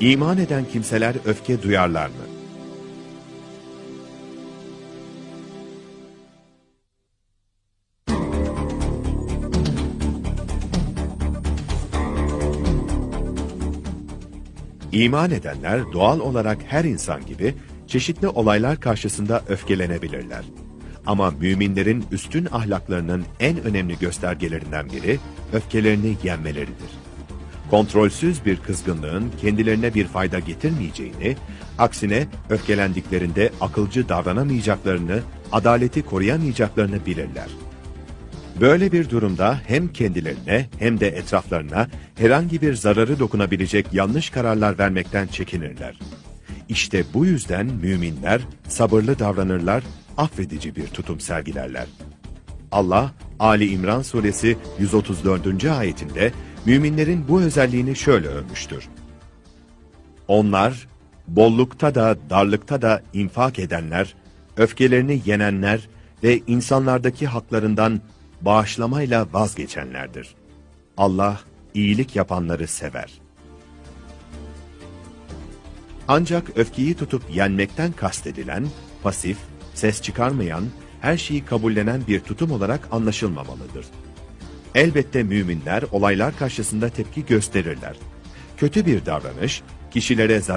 İman eden kimseler öfke duyarlar mı? İman edenler doğal olarak her insan gibi çeşitli olaylar karşısında öfkelenebilirler. Ama müminlerin üstün ahlaklarının en önemli göstergelerinden biri öfkelerini yenmeleridir. Kontrolsüz bir kızgınlığın kendilerine bir fayda getirmeyeceğini, aksine öfkelendiklerinde akılcı davranamayacaklarını, adaleti koruyamayacaklarını bilirler. Böyle bir durumda hem kendilerine hem de etraflarına herhangi bir zararı dokunabilecek yanlış kararlar vermekten çekinirler. İşte bu yüzden müminler sabırlı davranırlar, affedici bir tutum sergilerler. Allah, Ali İmran suresi 134. ayetinde müminlerin bu özelliğini şöyle övmüştür. Onlar, bollukta da darlıkta da infak edenler, öfkelerini yenenler ve insanlardaki haklarından bağışlamayla vazgeçenlerdir. Allah, iyilik yapanları sever. Ancak öfkeyi tutup yenmekten kastedilen, pasif, ses çıkarmayan, her şeyi kabullenen bir tutum olarak anlaşılmamalıdır. Elbette müminler olaylar karşısında tepki gösterirler. Kötü bir davranış, kişilere zarar